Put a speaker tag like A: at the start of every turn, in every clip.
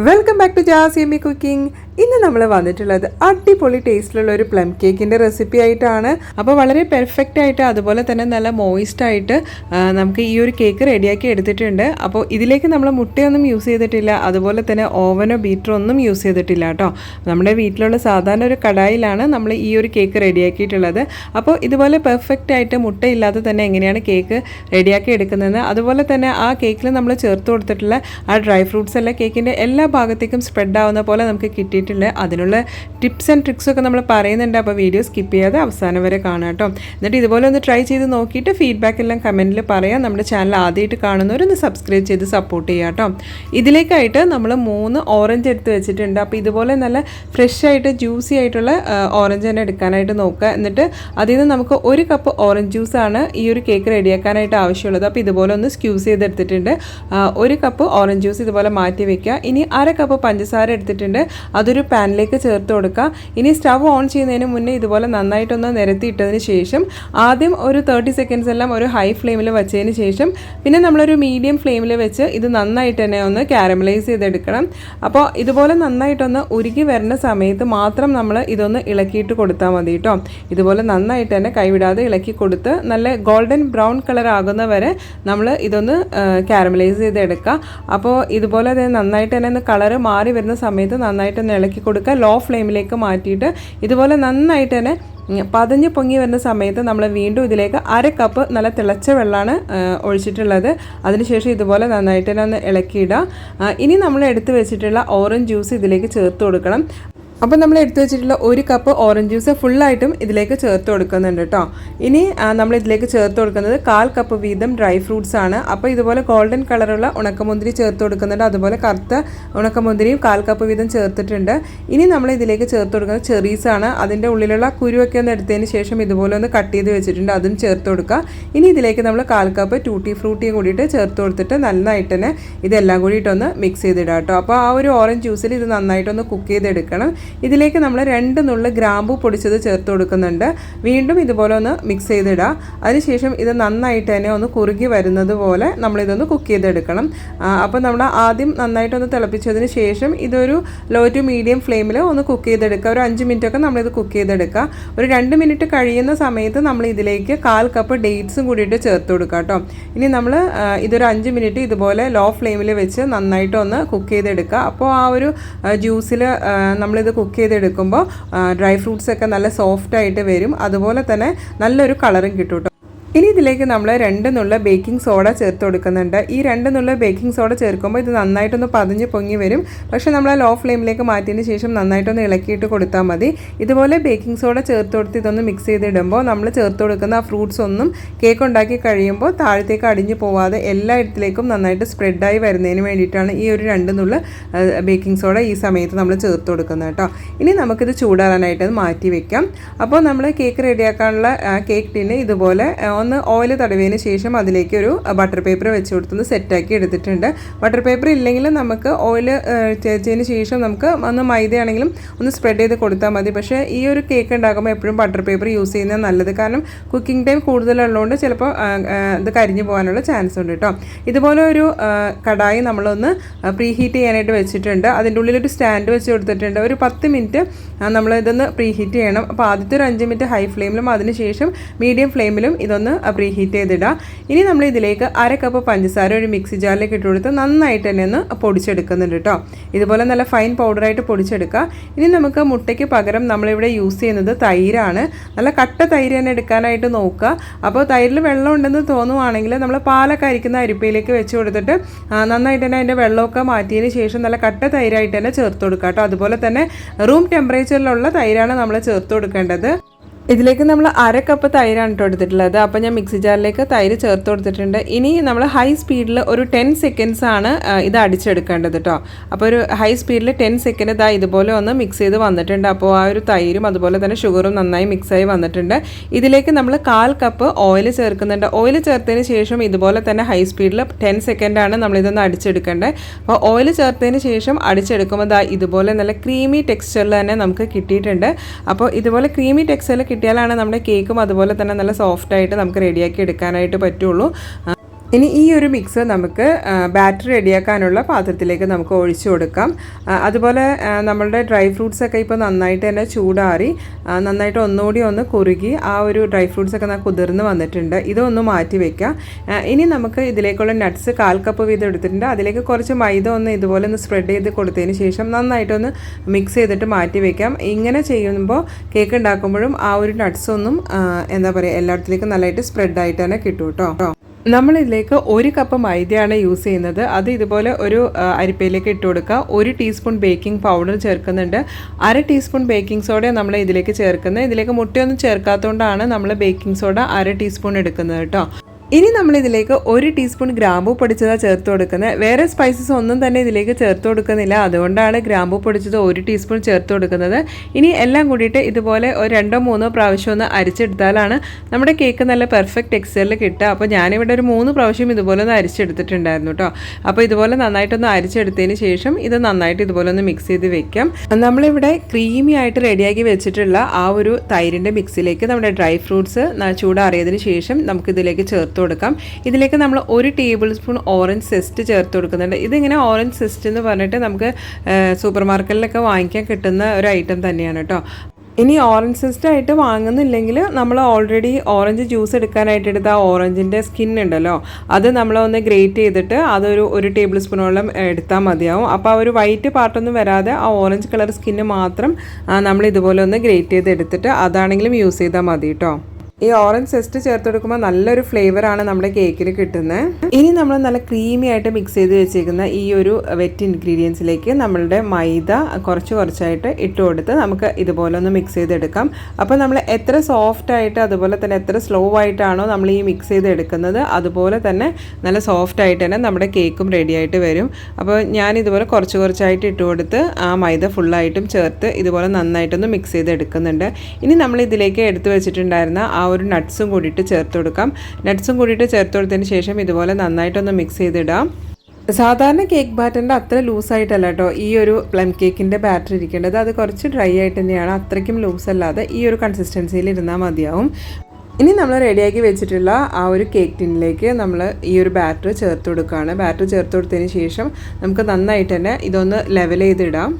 A: Welcome back to Jasiyammi cooking ഇന്ന് നമ്മൾ വന്നിട്ടുള്ളത് അടിപൊളി ടേസ്റ്റിലുള്ള ഒരു പ്ലം കേക്കിന്റെ റെസിപ്പി ആയിട്ടാണ്. അപ്പോൾ വളരെ പെർഫെക്റ്റ് ആയിട്ട് അതുപോലെ തന്നെ നല്ല മോയിസ്റ്റ് ആയിട്ട് നമുക്ക് ഈ ഒരു കേക്ക് റെഡിയാക്കി എടുത്തിട്ടുണ്ട്. അപ്പോൾ ഇതിലേക്ക് നമ്മൾ മുട്ടയൊന്നും യൂസ് ചെയ്തിട്ടില്ല അതുപോലെ തന്നെ ഓവനോ ബീറ്ററോ ഒന്നും യൂസ് ചെയ്തിട്ടില്ല കേട്ടോ. നമ്മുടെ വീട്ടിലുള്ള സാധാരണ ഒരു കടായിലാണ് നമ്മൾ ഈ ഒരു കേക്ക് റെഡിയാക്കിയിട്ടുള്ളത് അപ്പോൾ ഇതുപോലെ പെർഫെക്റ്റ് ആയിട്ട് മുട്ടയില്ലാതെ തന്നെ എങ്ങനെയാണ് കേക്ക് റെഡിയാക്കി എടുക്കുന്നത് അതുപോലെ തന്നെ ആ കേക്കിൽ നമ്മൾ ചേർത്ത് കൊടുത്തിട്ടുള്ള ആ ഡ്രൈ ഫ്രൂട്ട്സ് എല്ലാം കേക്കിന്റെ എല്ലാ ഭാഗത്തേക്കും സ്പ്രെഡ് ആവുന്ന പോലെ നമുക്ക് കിട്ടിയിട്ടുണ്ട്. അതിനുള്ള ടിപ്സ് ആൻഡ് ട്രിക്സ് ഒക്കെ നമ്മൾ പറയുന്നുണ്ട്. അപ്പോൾ വീഡിയോ സ്കിപ്പ് ചെയ്യാതെ അവസാനം വരെ കാണാം കേട്ടോ. എന്നിട്ട് ഇതുപോലെ ഒന്ന് ട്രൈ ചെയ്ത് നോക്കിയിട്ട് ഫീഡ്ബാക്ക് എല്ലാം കമന്റിൽ പറയാം. നമ്മുടെ ചാനൽ ആദ്യമായിട്ട് കാണുന്നവരൊന്ന് സബ്സ്ക്രൈബ് ചെയ്ത് സപ്പോർട്ട് ചെയ്യാം കേട്ടോ. ഇതിലേക്കായിട്ട് നമ്മൾ മൂന്ന് ഓറഞ്ച് എടുത്ത് വെച്ചിട്ടുണ്ട്. അപ്പോൾ ഇതുപോലെ നല്ല ഫ്രഷ് ആയിട്ട് ജ്യൂസി ആയിട്ടുള്ള ഓറഞ്ച് തന്നെ എടുക്കാനായിട്ട് നോക്കുക. എന്നിട്ട് അതിൽ നിന്ന് നമുക്ക് ഒരു കപ്പ് ഓറഞ്ച് ജ്യൂസാണ് ഈ ഒരു കേക്ക് റെഡിയാക്കാനായിട്ട് ആവശ്യമുള്ളത്. അപ്പോൾ ഇതുപോലെ ഒന്ന് സ്ക്യൂസ് ചെയ്തെടുത്തിട്ടുണ്ട്. ഒരു കപ്പ് ഓറഞ്ച് ജ്യൂസ് ഇതുപോലെ മാറ്റി വെക്കുക. ഇനി അര കപ്പ് പഞ്ചസാര എടുത്തിട്ടുണ്ട്. അതൊരു പാനിലേക്ക് ചേർത്ത് കൊടുക്കുക. ഇനി സ്റ്റവ് ഓൺ ചെയ്യുന്നതിന് മുന്നേ ഇതുപോലെ നന്നായിട്ടൊന്ന് നിരത്തിയിട്ടതിന് ശേഷം ആദ്യം ഒരു തേർട്ടി സെക്കൻഡ്സ് എല്ലാം ഒരു ഹൈ ഫ്ലെയിമിൽ വെച്ചതിന് ശേഷം പിന്നെ നമ്മളൊരു മീഡിയം ഫ്ലെയിമിൽ വെച്ച് ഇത് നന്നായിട്ട് തന്നെ ഒന്ന് കാരമലൈസ് ചെയ്തെടുക്കണം. അപ്പോൾ ഇതുപോലെ നന്നായിട്ടൊന്ന് ഉരുകി വരുന്ന സമയത്ത് മാത്രം നമ്മൾ ഇതൊന്ന് ഇളക്കിയിട്ട് കൊടുത്താൽ മതി കേട്ടോ. ഇതുപോലെ നന്നായിട്ട് തന്നെ കൈവിടാതെ ഇളക്കി കൊടുത്ത് നല്ല ഗോൾഡൻ ബ്രൗൺ കളർ ആകുന്ന വരെ നമ്മൾ ഇതൊന്ന് കാരമലൈസ് ചെയ്തെടുക്കുക. അപ്പോൾ ഇതുപോലെ തന്നെ നന്നായിട്ട് തന്നെ ഒന്ന് കളറ് മാറി വരുന്ന സമയത്ത് നന്നായിട്ട് ഒന്ന് ഇളക്കി കൊടുക്കുക ലോ ഫ്ലെയിമിലേക്ക് മാറ്റിയിട്ട് ഇതുപോലെ നന്നായിട്ട് തന്നെ പതഞ്ഞ് പൊങ്ങി വരുന്ന സമയത്ത് നമ്മൾ വീണ്ടും ഇതിലേക്ക് അര കപ്പ് നല്ല തിളച്ച വെള്ളമാണ് ഒഴിച്ചിട്ടുള്ളത്. അതിനുശേഷം ഇതുപോലെ നന്നായിട്ട് തന്നെ ഒന്ന് ഇളക്കിയിടുക. ആ, ഇനി നമ്മൾ എടുത്ത് വെച്ചിട്ടുള്ള ഓറഞ്ച് ജ്യൂസ് ഇതിലേക്ക് ചേർത്ത് കൊടുക്കണം. അപ്പോൾ നമ്മൾ എടുത്തു വെച്ചിട്ടുള്ള ഒരു കപ്പ് ഓറഞ്ച് ജ്യൂസ് ഫുള്ളായിട്ടും ഇതിലേക്ക് ചേർത്ത് കൊടുക്കുന്നുണ്ട് കേട്ടോ ഇനി നമ്മൾ ഇതിലേക്ക് ചേർത്ത് കൊടുക്കുന്നത് കാൽ കപ്പ് വീതം ഡ്രൈ ഫ്രൂട്ട്സ് ആണ്. അപ്പോൾ ഇതുപോലെ ഗോൾഡൻ കളറുള്ള ഉണക്കമുന്തിരി ചേർത്ത് കൊടുക്കുന്നുണ്ട്. അതുപോലെ കറുത്ത ഉണക്കമുന്തിരിയും കാൽ കപ്പ് വീതം ചേർത്തിട്ടുണ്ട്. ഇനി നമ്മൾ ഇതിലേക്ക് ചേർത്ത് കൊടുക്കുന്നത് ചെറീസ് ആണ്. അതിന്റെ ഉള്ളിലുള്ള കുരുവൊക്കെ ഒന്ന് എടുത്തതിന് ശേഷം ഇതുപോലെ ഒന്ന് കട്ട് ചെയ്ത് വെച്ചിട്ടുണ്ട്. അതും ചേർത്ത് കൊടുക്കുക. ഇനി ഇതിലേക്ക് നമ്മൾ കാൽ കപ്പ് ടൂട്ടി ഫ്രൂട്ടിയും കൂടിയിട്ട് ചേർത്ത് കൊടുത്തിട്ട് നന്നായിട്ട് തന്നെ ഇതെല്ലാം കൂടിയിട്ടൊന്ന് മിക്സ് ചെയ്തിടാം കേട്ടോ അപ്പോൾ ആ ഒരു ഓറഞ്ച് ജ്യൂസിൽ ഇത് നന്നായിട്ടൊന്ന് കുക്ക് ചെയ്തെടുക്കണം. ഇതിലേക്ക് നമ്മൾ രണ്ട് നുള്ളു ഗ്രാമ്പു പൊടിച്ചത് ചേർത്ത് കൊടുക്കുന്നുണ്ട്. വീണ്ടും ഇതുപോലെ ഒന്ന് മിക്സ് ചെയ്തിടുക അതിനുശേഷം ഇത് നന്നായിട്ട് തന്നെ ഒന്ന് കുറുകി വരുന്നത് പോലെ നമ്മളിതൊന്ന് കുക്ക് ചെയ്തെടുക്കണം. അപ്പോൾ നമ്മൾ ആദ്യം നന്നായിട്ടൊന്ന് തിളപ്പിച്ചതിന് ശേഷം ഇതൊരു ലോ ടു മീഡിയം ഫ്ലെയിമിൽ ഒന്ന് കുക്ക് ചെയ്തെടുക്കുക. ഒരു അഞ്ച് മിനിറ്റൊക്കെ നമ്മളിത് കുക്ക് ചെയ്തെടുക്കുക. ഒരു രണ്ട് മിനിറ്റ് കഴിയുന്ന സമയത്ത് നമ്മൾ ഇതിലേക്ക് കാൽ കപ്പ് ഡേറ്റ്സും കൂടിയിട്ട് ചേർത്ത് കൊടുക്കുക കേട്ടോ. ഇനി നമ്മൾ ഇതൊരു അഞ്ച് മിനിറ്റ് ഇതുപോലെ ലോ ഫ്ലെയിമിൽ വെച്ച് നന്നായിട്ടൊന്ന് കുക്ക് ചെയ്തെടുക്കുക. അപ്പോൾ ആ ഒരു ജ്യൂസിൽ നമ്മളിത് കുക്ക് ചെയ്തെടുക്കുമ്പോൾ ഡ്രൈ ഫ്രൂട്ട്സ് ഒക്കെ നല്ല സോഫ്റ്റ് ആയിട്ട് വരും. അതുപോലെ തന്നെ നല്ലൊരു കളറും കേട്ടോ. ഇനി ഇതിലേക്ക് നമ്മൾ രണ്ട് നുള്ള ബേക്കിംഗ് സോഡ ചേർത്ത് കൊടുക്കുന്നുണ്ട്. ഈ രണ്ട് നുള്ള ബേക്കിംഗ് സോഡ ചേർക്കുമ്പോൾ ഇത് നന്നായിട്ടൊന്ന് പതിഞ്ഞ് പൊങ്ങി വരും. പക്ഷേ നമ്മൾ ലോ ഫ്ലെയിമിലേക്ക് മാറ്റിയതിന് ശേഷം നന്നായിട്ടൊന്ന് ഇളക്കിയിട്ട് കൊടുത്താൽ മതി. ഇതുപോലെ ബേക്കിംഗ് സോഡ ചേർത്ത് കൊടുത്ത് ഇതൊന്ന് മിക്സ് ചെയ്തിടുമ്പോൾ നമ്മൾ ചേർത്ത് കൊടുക്കുന്ന ആ ഫ്രൂട്ട്സ് ഒന്നും കേക്ക് ഉണ്ടാക്കി കഴിയുമ്പോൾ താഴത്തേക്ക് അടിഞ്ഞു പോവാതെ എല്ലായിടത്തിലേക്കും നന്നായിട്ട് സ്പ്രെഡായി വരുന്നതിന് വേണ്ടിയിട്ടാണ് ഈ ഒരു രണ്ട് നുള്ള ബേക്കിംഗ് സോഡ ഈ സമയത്ത് നമ്മൾ ചേർത്ത് കൊടുക്കുന്നത് കേട്ടോ. ഇനി നമുക്കിത് ചൂടാറാനായിട്ട് മാറ്റി വെക്കാം. അപ്പോൾ നമ്മൾ കേക്ക് റെഡിയാക്കാനുള്ള കേക്ക് ടിന് ഇതുപോലെ ഒന്ന് ഓയിൽ തടവിയതിന് ശേഷം അതിലേക്ക് ഒരു ബട്ടർ പേപ്പർ വെച്ച് കൊടുത്തൊന്ന് സെറ്റാക്കി എടുത്തിട്ടുണ്ട്. ബട്ടർ പേപ്പർ ഇല്ലെങ്കിൽ നമുക്ക് ഓയിൽ ചേച്ചതിന് ശേഷം നമുക്ക് ഒന്ന് മൈദയാണെങ്കിലും ഒന്ന് സ്പ്രെഡ് ചെയ്ത് കൊടുത്താൽ മതി. പക്ഷേ ഈ ഒരു കേക്ക് ഉണ്ടാക്കുമ്പോൾ എപ്പോഴും ബട്ടർ പേപ്പർ യൂസ് ചെയ്യുന്നത് നല്ലത്. കാരണം കുക്കിംഗ് ടൈം കൂടുതലുള്ളതുകൊണ്ട് ചിലപ്പോൾ ഇത് കരിഞ്ഞു പോകാനുള്ള ചാൻസ് ഉണ്ട് കേട്ടോ ഇതുപോലെ ഒരു കടായി നമ്മളൊന്ന് പ്രീ ഹീറ്റ് ചെയ്യാനായിട്ട് വെച്ചിട്ടുണ്ട്. അതിന്റെ ഉള്ളിൽ ഒരു സ്റ്റാൻഡ് വെച്ച് കൊടുത്തിട്ടുണ്ട്. ഒരു പത്ത് മിനിറ്റ് നമ്മൾ ഇതൊന്ന് പ്രീ ഹീറ്റ് ചെയ്യണം. അപ്പോൾ ആദ്യത്തെ ഒരു അഞ്ച് മിനിറ്റ് ഹൈ ഫ്ലെയിമിലും അതിനുശേഷം മീഡിയം ഫ്ലെയിമിലും ഇതൊന്ന് പ്രീ ഹീറ്റ് ചെയ്തിടുക ഇനി നമ്മൾ ഇതിലേക്ക് അര കപ്പ് പഞ്ചസാര ഒരു മിക്സി ജാറിലേക്ക് ഇട്ട് കൊടുത്ത് നന്നായിട്ട് തന്നെ ഒന്ന് പൊടിച്ചെടുക്കുന്നുണ്ട് കേട്ടോ ഇതുപോലെ നല്ല ഫൈൻ പൗഡറായിട്ട് പൊടിച്ചെടുക്കുക. ഇനി നമുക്ക് മുട്ടയ്ക്ക് പകരം നമ്മളിവിടെ യൂസ് ചെയ്യുന്നത് തൈരാണ്. നല്ല കട്ട തൈര് തന്നെ എടുക്കാനായിട്ട് നോക്കുക. അപ്പോൾ തൈരിൽ വെള്ളം ഉണ്ടെന്ന് തോന്നുവാണെങ്കിൽ നമ്മൾ പാലൊക്കെ അരിക്കുന്ന അരിപ്പയിലേക്ക് വെച്ച് കൊടുത്തിട്ട് നന്നായിട്ട് തന്നെ അതിന്റെ വെള്ളമൊക്കെ മാറ്റിയതിന് ശേഷം നല്ല കട്ട തൈരായിട്ട് തന്നെ ചേർത്ത് കൊടുക്കുക കേട്ടോ അതുപോലെ തന്നെ റൂം ടെമ്പറേച്ചറിലുള്ള തൈരാണ് നമ്മൾ ചേർത്ത് കൊടുക്കേണ്ടത്. ഇതിലേക്ക് നമ്മൾ അര കപ്പ് തൈരാണ് കേട്ടോ എടുത്തിട്ടുള്ളത്. അപ്പോൾ ഞാൻ മിക്സി ജാറിലേക്ക് തൈര് ചേർത്ത് കൊടുത്തിട്ടുണ്ട്. ഇനി നമ്മൾ ഹൈ സ്പീഡിൽ ഒരു ടെൻ സെക്കൻഡ്സ് ആണ് ഇത് അടിച്ചെടുക്കേണ്ടത് കേട്ടോ അപ്പോൾ ഒരു ഹൈ സ്പീഡിൽ ടെൻ സെക്കൻഡ് ഇതാ ഇതുപോലെ ഒന്ന് മിക്സ് ചെയ്ത് വന്നിട്ടുണ്ട്. അപ്പോൾ ആ ഒരു തൈരും അതുപോലെ തന്നെ ഷുഗറും നന്നായി മിക്സായി വന്നിട്ടുണ്ട്. ഇതിലേക്ക് നമ്മൾ കാൽ കപ്പ് ഓയിൽ ചേർക്കുന്നുണ്ട്. ഓയിൽ ചേർത്തതിന് ശേഷം ഇതുപോലെ തന്നെ ഹൈ സ്പീഡിൽ ടെൻ സെക്കൻഡാണ് നമ്മളിതൊന്ന് അടിച്ചെടുക്കേണ്ടത്. അപ്പോൾ ഓയിൽ ചേർത്തതിന് ശേഷം അടിച്ചെടുക്കുമ്പോൾ ഇതാ ഇതുപോലെ നല്ല ക്രീമി ടെക്സ്ചറിൽ തന്നെ നമുക്ക് കിട്ടിയിട്ടുണ്ട്. അപ്പോൾ ഇതുപോലെ ക്രീമി ടെക്സ്ചറിൽ കിട്ടിയാലാണ് നമ്മുടെ കേക്കും അതുപോലെ തന്നെ നല്ല സോഫ്റ്റായിട്ട് നമുക്ക് റെഡിയാക്കി എടുക്കാനായിട്ട് പറ്റുള്ളൂ. ഇനി ഈ ഒരു മിക്സ് നമുക്ക് ബാറ്റർ റെഡിയാക്കാനുള്ള പാത്രത്തിലേക്ക് നമുക്ക് ഒഴിച്ചു കൊടുക്കാം. അതുപോലെ നമ്മളുടെ ഡ്രൈ ഫ്രൂട്ട്സ് ഒക്കെ ഇപ്പോൾ നന്നായിട്ട് തന്നെ ചൂടാറി നന്നായിട്ട് ഒന്നുകൂടി ഒന്ന് കുറുകി ആ ഒരു ഡ്രൈ ഫ്രൂട്ട്സ് ഒക്കെ കുതിർന്ന് വന്നിട്ടുണ്ട്. ഇതൊന്ന് മാറ്റി വെക്കാം. ഇനി നമുക്ക് ഇതിലേക്കുള്ള നട്ട്സ് കാൽ കപ്പ് വീതം എടുത്തിട്ടുണ്ട്. അതിലേക്ക് കുറച്ച് മൈദ ഒന്ന് ഇതുപോലെ ഒന്ന് സ്പ്രെഡ് ചെയ്ത് കൊടുത്തതിന് ശേഷം നന്നായിട്ടൊന്ന് മിക്സ് ചെയ്തിട്ട് മാറ്റി വെക്കാം. ഇങ്ങനെ ചെയ്യുമ്പോൾ കേക്ക് ഉണ്ടാക്കുമ്പോഴും ആ ഒരു നട്ട്സ് ഒന്നും എന്താ പറയുക എല്ലായിടത്തിലേക്കും നല്ലതായിട്ട് സ്പ്രെഡ് ആയിട്ട് തന്നെ കിട്ടും കേട്ടോ. നമ്മളിതിലേക്ക് ഒരു കപ്പ് മൈദയാണ് യൂസ് ചെയ്യുന്നത്. അത് ഇതുപോലെ ഒരു അരിപ്പയിലേക്ക് ഇട്ട് കൊടുക്കുക. ഒരു ടീസ്പൂൺ ബേക്കിംഗ് പൗഡർ ചേർക്കുന്നുണ്ട്. അര ടീസ്പൂൺ ബേക്കിംഗ് സോഡ നമ്മൾ ഇതിലേക്ക് ചേർക്കുന്നത്. ഇതിലേക്ക് മുട്ടയൊന്നും ചേർക്കാത്തതുകൊണ്ടാണ് നമ്മൾ ബേക്കിംഗ് സോഡ അര ടീസ്പൂൺ എടുക്കുന്നത് കേട്ടോ. ഇനി നമ്മൾ ഇതിലേക്ക് ഒരു ടീസ്പൂൺ ഗ്രാമ്പൂ പൊടിച്ചതാണ് ചേർത്ത് കൊടുക്കുന്നത്. വേറെ സ്പൈസസ് ഒന്നും തന്നെ ഇതിലേക്ക് ചേർത്ത് കൊടുക്കുന്നില്ല. അതുകൊണ്ടാണ് ഗ്രാമ്പൂ പൊടിച്ചത് ഒരു ടീസ്പൂൺ ചേർത്ത് കൊടുക്കുന്നത്. ഇനി എല്ലാം കൂടിയിട്ട് ഇതുപോലെ ഒരു രണ്ടോ മൂന്നോ പ്രാവശ്യം ഒന്ന് അരിച്ചെടുത്താലാണ് നമ്മുടെ കേക്ക് നല്ല പെർഫെക്റ്റ് ടെക്സ്ചറിൽ കിട്ടുക. അപ്പോൾ ഞാനിവിടെ ഒരു മൂന്ന് പ്രാവശ്യം ഇതുപോലെ ഒന്ന് അരിച്ചെടുത്തിട്ടുണ്ടായിരുന്നു കേട്ടോ അപ്പോൾ ഇതുപോലെ നന്നായിട്ടൊന്ന് അരിച്ചെടുത്തതിന് ശേഷം ഇത് നന്നായിട്ട് ഇതുപോലെ ഒന്ന് മിക്സ് ചെയ്ത് വെക്കാം. നമ്മളിവിടെ ക്രീമി ആയിട്ട് റെഡിയാക്കി വെച്ചിട്ടുള്ള ആ ഒരു തൈരിന്റെ മിക്സിലേക്ക് നമ്മുടെ ഡ്രൈ ഫ്രൂട്ട്സ് ചൂടാറിയതിന് ശേഷം നമുക്കിതിലേക്ക് ചേർത്ത് കൊടുക്കാം. ഇതിലേക്ക് നമ്മൾ ഒരു ടേബിൾ സ്പൂൺ ഓറഞ്ച് സെസ്റ്റ് ചേർത്ത് കൊടുക്കുന്നുണ്ട്. ഇതിങ്ങനെ ഓറഞ്ച് സെസ്റ്റ് എന്ന് പറഞ്ഞിട്ട് നമുക്ക് സൂപ്പർ മാർക്കറ്റിലൊക്കെ വാങ്ങിക്കാൻ കിട്ടുന്ന ഒരു ഐറ്റം തന്നെയാണ് കേട്ടോ. ഇനി ഓറഞ്ച് സെസ്റ്റ് ആയിട്ട് വാങ്ങുന്നില്ലെങ്കിൽ നമ്മൾ ഓൾറെഡി ഓറഞ്ച് ജ്യൂസ് എടുക്കാനായിട്ട് എടുത്ത ആ ഓറഞ്ചിന്റെ സ്കിൻ ഉണ്ടല്ലോ അത് നമ്മളൊന്ന് ഗ്രേറ്റ് ചെയ്തിട്ട് അതൊരു ഒരു ടേബിൾ സ്പൂണോളം എടുത്താൽ മതിയാവും. അപ്പോൾ ആ ഒരു വൈറ്റ് പാർട്ടൊന്നും വരാതെ ആ ഓറഞ്ച് കളർ സ്കിന്ന് മാത്രം നമ്മൾ ഇതുപോലെ ഒന്ന് ഗ്രേറ്റ് ചെയ്ത് എടുത്തിട്ട് അതാണെങ്കിലും യൂസ് ചെയ്താൽ മതി കേട്ടോ. ഈ ഓറഞ്ച് സെസ്റ്റ് ചേർത്ത് കൊടുക്കുമ്പോൾ നല്ലൊരു ഫ്ലേവറാണ് നമ്മുടെ കേക്കിൽ കിട്ടുന്നത് ഇനി നമ്മൾ നല്ല ക്രീമി ആയിട്ട് മിക്സ് ചെയ്ത് വെച്ചേക്കുന്ന ഈ ഒരു വെറ്റ് ഇൻഗ്രീഡിയൻസിലേക്ക് നമ്മളുടെ മൈദ കുറച്ച് കുറച്ചായിട്ട് ഇട്ട് കൊടുത്ത് നമുക്ക് ഇതുപോലെ ഒന്ന് മിക്സ് ചെയ്തെടുക്കാം. അപ്പോൾ നമ്മൾ എത്ര സോഫ്റ്റ് ആയിട്ട് അതുപോലെ തന്നെ എത്ര സ്ലോ ആയിട്ടാണോ നമ്മൾ ഈ മിക്സ് ചെയ്തെടുക്കുന്നത് അതുപോലെ തന്നെ നല്ല സോഫ്റ്റ് ആയിട്ട് തന്നെ നമ്മുടെ കേക്കും റെഡി ആയിട്ട് വരും. അപ്പോൾ ഞാൻ ഇതുപോലെ കുറച്ച് കുറച്ചായിട്ട് ഇട്ട് കൊടുത്ത് ആ മൈദ ഫുള്ളായിട്ടും ചേർത്ത് ഇതുപോലെ നന്നായിട്ടൊന്ന് മിക്സ് ചെയ്തെടുക്കുന്നുണ്ട്. ഇനി നമ്മൾ ഇതിലേക്ക് എടുത്തു വെച്ചിട്ടുണ്ടായിരുന്ന ആ ഒരു നട്ട്സും കൂടിയിട്ട് ചേർത്ത് കൊടുക്കാം. നട്ട്സും കൂടിയിട്ട് ചേർത്ത് കൊടുത്തതിന് ശേഷം ഇതുപോലെ നന്നായിട്ടൊന്ന് മിക്സ് ചെയ്തിടാം. സാധാരണ കേക്ക് ബാറ്ററിന്റെ അത്ര ലൂസായിട്ടല്ല കേട്ടോ ഈ ഒരു പ്ലം കേക്കിന്റെ ബാറ്റർ ഇരിക്കേണ്ടത്. അത് കുറച്ച് ഡ്രൈ ആയിട്ട് തന്നെയാണ്. അത്രയ്ക്കും ലൂസ് അല്ലാതെ ഈ ഒരു കൺസിസ്റ്റൻസിയിൽ ഇരുന്നാൽ മതിയാവും. ഇനി നമ്മൾ റെഡിയാക്കി വെച്ചിട്ടുള്ള ആ ഒരു കേക്ക് ടിന്നിലേക്ക് നമ്മൾ ഈ ഒരു ബാറ്റർ ചേർത്ത് കൊടുക്കുകയാണ് ബാറ്റർ ചേർത്ത് കൊടുത്തതിന് ശേഷം നമുക്ക് നന്നായിട്ട് തന്നെ ഇതൊന്ന് ലെവൽ ചെയ്തിടാം.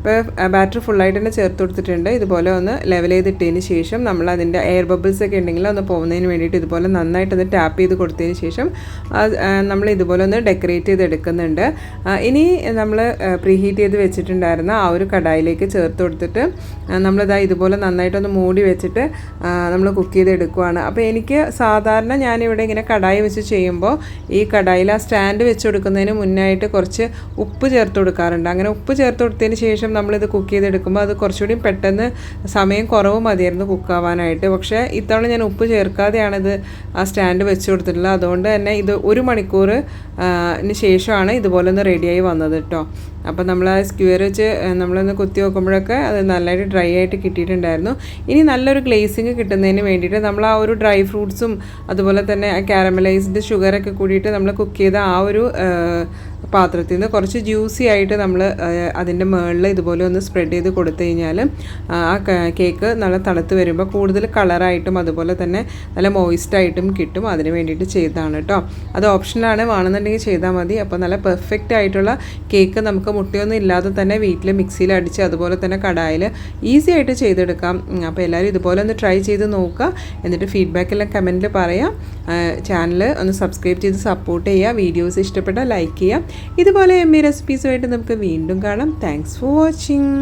A: ഇപ്പോൾ ബാറ്റർ ഫുള്ളായിട്ട് തന്നെ ചേർത്ത് കൊടുത്തിട്ടുണ്ട്. ഇതുപോലെ ഒന്ന് ലെവൽ ചെയ്തിട്ടതിന് ശേഷം നമ്മൾ അതിന്റെ എയർ ബബിൾസ് ഒക്കെ ഉണ്ടെങ്കിൽ ഒന്ന് പോകുന്നതിന് വേണ്ടിയിട്ട് ഇതുപോലെ നന്നായിട്ട് ഒന്ന് ടാപ്പ് ചെയ്ത് കൊടുത്തതിന് ശേഷം നമ്മൾ ഇതുപോലെ ഒന്ന് ഡെക്കറേറ്റ് ചെയ്ത് എടുക്കുന്നുണ്ട്. ഇനി നമ്മൾ പ്രീഹീറ്റ് ചെയ്ത് വെച്ചിട്ടുണ്ടായിരുന്ന ആ ഒരു കടായിലേക്ക് ചേർത്ത് കൊടുത്തിട്ട് നമ്മളിതാ ഇതുപോലെ നന്നായിട്ടൊന്ന് മൂടി വെച്ചിട്ട് നമ്മൾ കുക്ക് ചെയ്ത് എടുക്കുവാണ്. അപ്പോൾ എനിക്ക് സാധാരണ ഞാനിവിടെ ഇങ്ങനെ കടായി വെച്ച് ചെയ്യുമ്പോൾ ഈ കടായിൽ ആ സ്റ്റാൻഡ് വെച്ച് കൊടുക്കുന്നതിന് മുന്നായിട്ട് കുറച്ച് ഉപ്പ് ചേർത്ത് കൊടുക്കാറുണ്ട്. അങ്ങനെ ഉപ്പ് ചേർത്ത് കൊടുത്തതിന് ശേഷം നമ്മളിത് കുക്ക് ചെയ്തെടുക്കുമ്പോൾ അത് കുറച്ചുകൂടി പെട്ടെന്ന് സമയം കുറവ് മതിയായിരുന്നു കുക്കാവാനായിട്ട്. പക്ഷേ ഇത്തവണ ഞാൻ ഉപ്പ് ചേർക്കാതെയാണിത് ആ സ്റ്റാൻഡ് വെച്ച് കൊടുത്തിട്ടുള്ളത്. അതുകൊണ്ട് തന്നെ ഇത് ഒരു മണിക്കൂർ ശേഷമാണ് ഇതുപോലെ ഒന്ന് റെഡിയായി വന്നത് കേട്ടോ അപ്പോൾ നമ്മൾ ആ സ്ക്യൂർ വെച്ച് നമ്മളൊന്ന് കുത്തി നോക്കുമ്പോഴൊക്കെ അത് നല്ലതായിട്ട് ഡ്രൈ ആയിട്ട് കിട്ടിയിട്ടുണ്ടായിരുന്നു. ഇനി നല്ലൊരു ഗ്ലേസിങ് കിട്ടുന്നതിന് വേണ്ടിയിട്ട് നമ്മൾ ആ ഒരു ഡ്രൈ ഫ്രൂട്ട്സും അതുപോലെ തന്നെ കാരമലൈസ്ഡ് ഷുഗറൊക്കെ കൂടിയിട്ട് നമ്മൾ കുക്ക് ചെയ്ത ആ ഒരു പാത്രത്തിൽ നിന്ന് കുറച്ച് ജ്യൂസി ആയിട്ട് നമ്മൾ അതിന്റെ മുകളിൽ ഇതുപോലെ ഒന്ന് സ്പ്രെഡ് ചെയ്ത് കൊടുത്തു കഴിഞ്ഞാൽ ആ കേക്ക് നല്ല തണുത്ത് വരുമ്പോൾ കൂടുതൽ കളറായിട്ടും അതുപോലെ തന്നെ നല്ല മോയിസ്റ്റായിട്ടും കിട്ടും അതിന് വേണ്ടിയിട്ട് ചെയ്താണ് കേട്ടോ അത് ഓപ്ഷനാണ് വേണമെന്നുണ്ടെങ്കിൽ ചെയ്താൽ മതി. അപ്പോൾ നല്ല പെർഫെക്റ്റ് ആയിട്ടുള്ള കേക്ക് നമുക്ക് മുട്ടയൊന്നും ഇല്ലാതെ തന്നെ വീട്ടിൽ മിക്സിയിൽ അടിച്ച് അതുപോലെ തന്നെ കടായിൽ ഈസി ആയിട്ട് ചെയ്തെടുക്കാം. അപ്പോൾ എല്ലാവരും ഇതുപോലെ ഒന്ന് ട്രൈ ചെയ്ത് നോക്കുക. എന്നിട്ട് ഫീഡ്ബാക്കെല്ലാം കമന്റിൽ പറയാം. ചാനൽ ഒന്ന് സബ്സ്ക്രൈബ് ചെയ്ത് സപ്പോർട്ട് ചെയ്യുക. വീഡിയോസ് ഇഷ്ടപ്പെട്ടാൽ ലൈക്ക് ചെയ്യുക. ഇതുപോലെ എം ഇ റെസിപ്പീസുമായിട്ട് നമുക്ക് വീണ്ടും കാണാം. Thanks for watching